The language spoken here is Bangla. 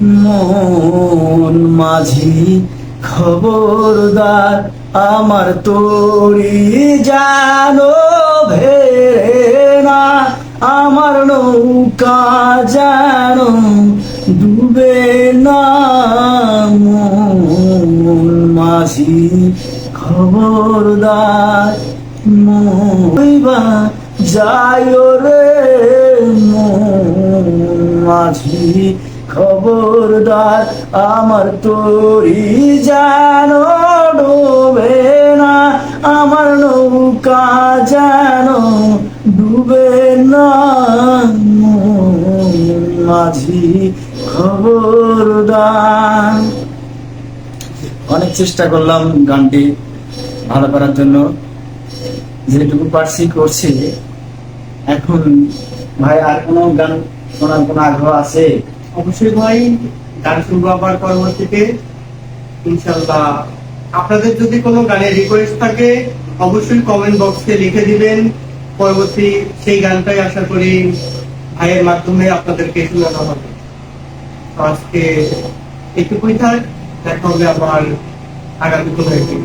মন মাঝি খবরদার আমার তোরি জানো ভেড়ে না আমার নৌকা জানো ডুবে না। মন মাঝি খবরদার মইবা যায় রে মাঝি খবরদার, আমার তোরি জানো ডুবে না, আমার নৌকা যেন ডুবে না। মাঝি খবরদার। অনেক চেষ্টা করলাম গানটি ভালো করার জন্য। যেটুকু পারছি করছি। এখন ভাই আর কোনো গান শোনার কোনো আগ্রহ আছে? অবশ্যই ভাই, গান শুনব আবার পরবর্তীতে। ইনশাল্লাহ আপনাদের যদি কোনো গানের রিকোয়েস্ট থাকে, অবশ্যই কমেন্ট বক্সে লিখে দিবেন। পরবর্তী সেই গানটাই আশা করি ভাইয়ের মাধ্যমে আপনাদেরকে শোনানো হবে। আজকে এটুকুই থাক, দেখা হবে আবার আগামী একদিন।